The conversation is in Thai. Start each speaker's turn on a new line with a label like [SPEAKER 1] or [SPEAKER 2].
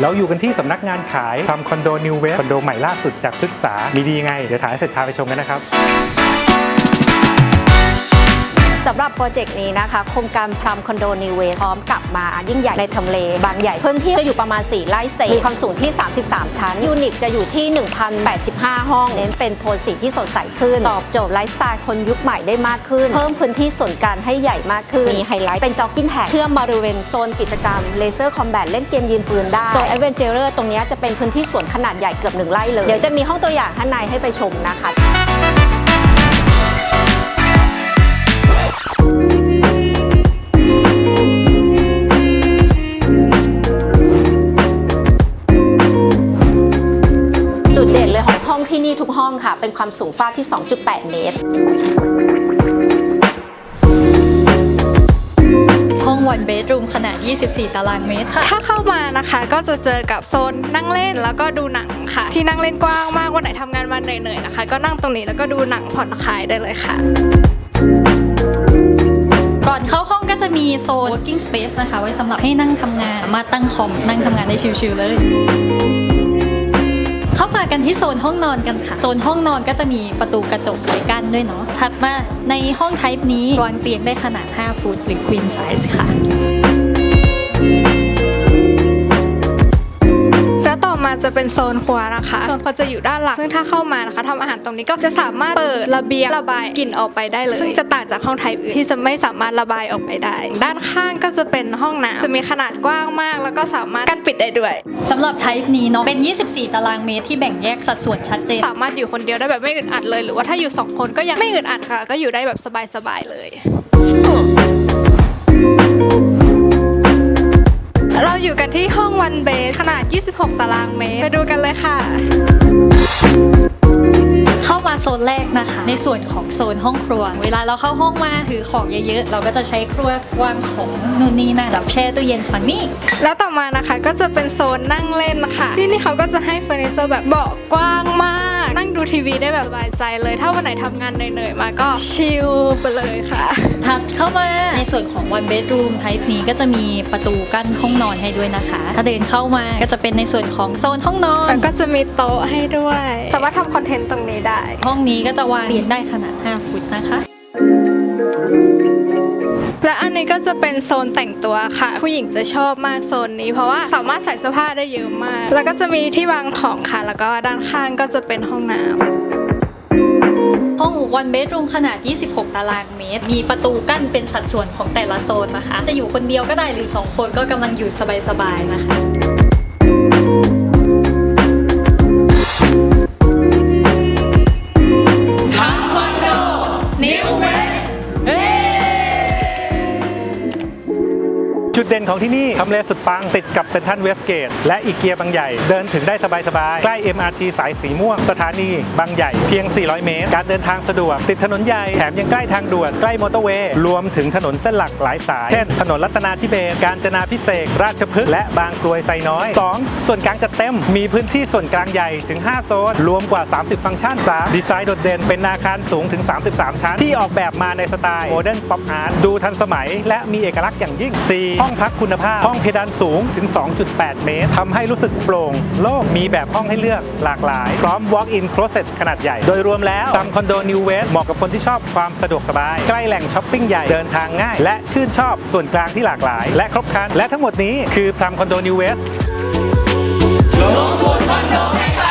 [SPEAKER 1] เราอยู่กันที่สำนักงานขายทำคอนโดนิวเวสคอนโดใหม่ล่าสุดจากพฤกษา มีดีไง เดี๋ยวถ่ายเสร็จพาไปชมกันนะครับำ
[SPEAKER 2] หรับโปรเจกต์นี้นะคะ โครงการพรัมคอนโดนิเวสพร้อมกลับมายิ่งใหญ่ในทำเล บางใหญ่พื้นที่จะอยู่ประมาณ 4 ไร่เศษมีความสูงที่ 33 ชั้น ยูนิตจะอยู่ที่ 1,085 ห้อง เน้นเป็นโทนสีที่สดใสขึ้น ตอบโจทย์ไลฟ์สไตล์คนยุคใหม่ได้มากขึ้น เพิ่มพื้นที่ส่วนกลารให้ใหญ่มากขึ้น มีไฮไลท์เป็นจ็อกกิ้งแพดเชื่อมบริเวณโซนกิจกรรมเลเซอร์คอมแบทเล่นเกมยิงปืนได้โซนแอเวนเจอร์ตรงนี้จะเป็นพื้นที่สวนขนาดใหญ่เกือบหนึ่งไร่เลยเดี๋ยวจะมีห้องตัวอย่างข้างในให้ไปชมนะคะ ที่นี่ทุกห้องค่ะ เป็นความสูงฟ้าที่ 2.8 เมตร
[SPEAKER 3] ห้อง one bedroom ขนาด 24 ตารางเมตรค่ะ
[SPEAKER 4] ถ้าเข้ามานะคะก็จะเจอกับโซนนั่งเล่นแล้วก็ดูหนังค่ะ ที่นั่งเล่นกว้างมากวันไหนทำงานมาเหนื่อยๆนะคะ ก็นั่งตรงนี้แล้วก็ดูหนังผ่อนคลายได้เลยค่ะ
[SPEAKER 3] ก่อนเข้าห้องก็จะมีโซน working space นะคะ ไว้สำหรับให้นั่งทำงานสามารถตั้งคอมนั่งทำงานได้ชิลๆเลย เข้ามากันที่โซนห้องนอนกันค่ะ โซนห้องนอนก็จะมีประตูกระจกไว้กั้นด้วยเนาะถัดมาในห้องไทป์นี้วางเตียงได้ขนาด 5 ฟุตหรือ queen size ค่ะ
[SPEAKER 4] จะเป็นโซนครัวนะคะโซนครัวจะอยู่ด้านหลังซึ่งถ้าเข้ามานะคะทำอาหารตรงนี้ก็จะสามารถเปิดระเบียงระบายกลิ่นออกไปได้เลย ซึ่งจะต่างจากห้องไทยอื่นที่จะไม่สามารถระบายออกไปได้ ด้านข้างก็จะเป็นห้องน้ำจะมีขนาดกว้างมาก แล้วก็สามารถกั้นปิดได้ด้วย
[SPEAKER 3] สำหรับ type นี้เนาะเป็น 24 ตารางเมตรที่แบ่งแยกสัดส่วนชัดเจน
[SPEAKER 4] สามารถอยู่คนเดียวได้แบบไม่อึดอัดเลย หรือว่าถ้าอยู่สองคนก็ยังไม่อึดอัดค่ะ ก็อยู่ได้แบบสบายๆเลยเรา อยู่กันที่ห้องวันเบสขนาด 26 ตารางเมตร ไปดูกันเลยค่ะ
[SPEAKER 3] เข้ามาโซนแรกนะคะ ในส่วนของโซนห้องครัว เวลาเราเข้าห้องมาถือของเยอะๆ เราก็จะใช้ครัววางของนู่นนี่นั่นจับแช่ตู้เย็นฝั่งนี้
[SPEAKER 4] แล้วต่อมานะคะก็จะเป็นโซนนั่งเล่นค่ะ ที่นี่เขาก็จะให้เฟอร์นิเจอร์แบบเบาะกว้างมาก นั่งดูทีวีได้แบบสบายใจเลย ถ้าวันไหนทำงานเหนื่อยๆมาก็ชิลไปเลยค่ะ
[SPEAKER 3] ถัดเข้ามาในส่วนของ one bedroom type นี้ก็จะมีประตูกั้นห้องนอนให้ด้วยนะคะ ถ้าเดินเข้ามาก็จะเป็นในส่วนของโซนห้องนอน
[SPEAKER 4] แล้วก็จะมีโต๊ะให้ด้วยสามารถทำคอนเทนต์ตรงนี้ได้
[SPEAKER 3] ห้องนี้ก็จะวางเตียงได้ขนาด 5 ฟุตนะคะ
[SPEAKER 4] และอันนี้ก็จะเป็นโซนแต่งตัวค่ะ ผู้หญิงจะชอบมากโซนนี้ เพราะว่าสามารถใส่เสื้อผ้าได้เยอะมาก แล้วก็จะมีที่วางของค่ะ แล้วก็ด้านข้างก็จะเป็นห้องน้ำ
[SPEAKER 3] ห้อง one bedroom ขนาด 26 ตารางเมตร มีประตูกั้นเป็นสัดส่วนของแต่ละโซนนะคะ จะอยู่คนเดียวก็ได้หรือ 2 คนก็กำลังอยู่สบายๆนะคะ
[SPEAKER 1] จุดเด่นของที่นี่ทำเลสุดปังติดกับเซ็นทรัลเวสเกตและอีเกียบางใหญ่ เดินถึงได้สบายๆ ใกล้ MRT สายสีม่วง สถานีบางใหญ่ เพียง 400 เมตร การเดินทางสะดวก ติดถนนใหญ่ แถมยังใกล้ทางด่วน ใกล้มอเตอร์เวย์ รวมถึงถนนเส้นหลักหลายสาย เช่น ถนนรัตนาธิเบศร การจนาพิเศษราชพฤกษ์ และบางกรวยไซน้อย 2. ส่วนกลางจัดเต็ม มีพื้นที่ส่วนกลางใหญ่ถึง 5 โซน รวมกว่า 30 ฟังก์ชัน 3. ดีไซน์โดดเด่น เป็นอาคารสูงถึง 33 ชั้น ที่ออกแบบมาในสไตล์โมเดิร์นป๊อปอาร์ต ดูทันสมัย และมีเอกลักษณ์อย่างยิ่ง 4. ห้องพักคุณภาพ ห้องเพดานสูงถึง 2.8 เมตรทำให้รู้สึกโปร่งโล่งมีแบบห้องให้เลือกหลากหลาย พร้อม walk-in closet ขนาดใหญ่ โดยรวมแล้วตามคอนโดนิวเวสเหมาะกับคนที่ชอบความสะดวกสบาย ใกล้แหล่งช้อปปิ้งใหญ่เดินทางง่าย และชื่นชอบส่วนกลางที่หลากหลาย และครบครันและทั้งหมดนี้คือพรามคอนโดนิวเวส
[SPEAKER 3] ลงทุน